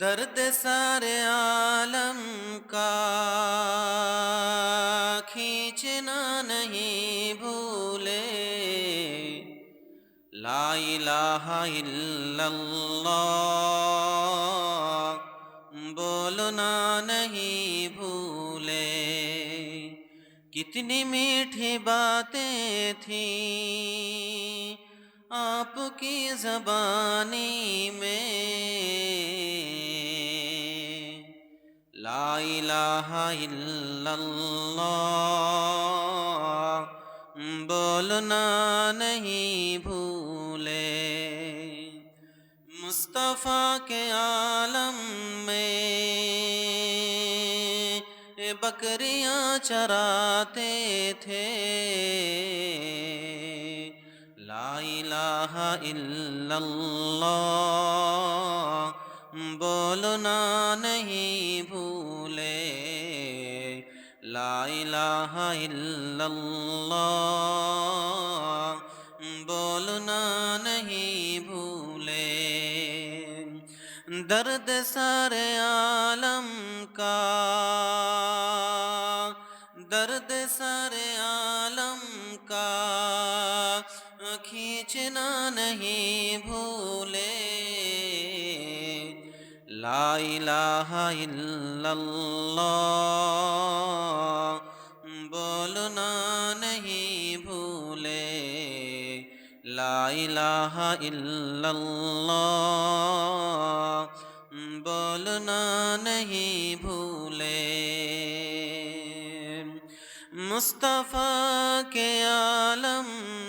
दर्द सारे आलम का खींचना नहीं भूले। ला इलाहा इल्लल्लाह, बोलना नहीं भूले। कितनी मीठी बातें थी आपकी जबानी में। لا الہ الا اللہ بولنا نہیں بھولے۔ مصطفیٰ کے عالم میں بکریاں چراتے تھے۔ لا الہ الا اللہ बोलना नहीं भूले ला इलाहा इल्लल्लाह बोलना नहीं भूले दर्द सारे आलम का दर्द सारे आलम का खींचना नहीं भूले ইলাহ ইল্লাল্লাহ। বলনা নহি ভুলে। লা ইলাহ ইল্লাল্লাহ। বলনা মুস্তফা কে আলম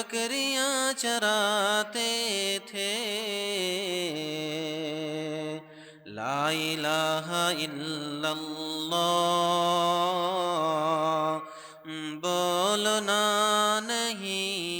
बकरियां चराते थे लाइलाहा इल्लल्लाह बोलो ना नहीं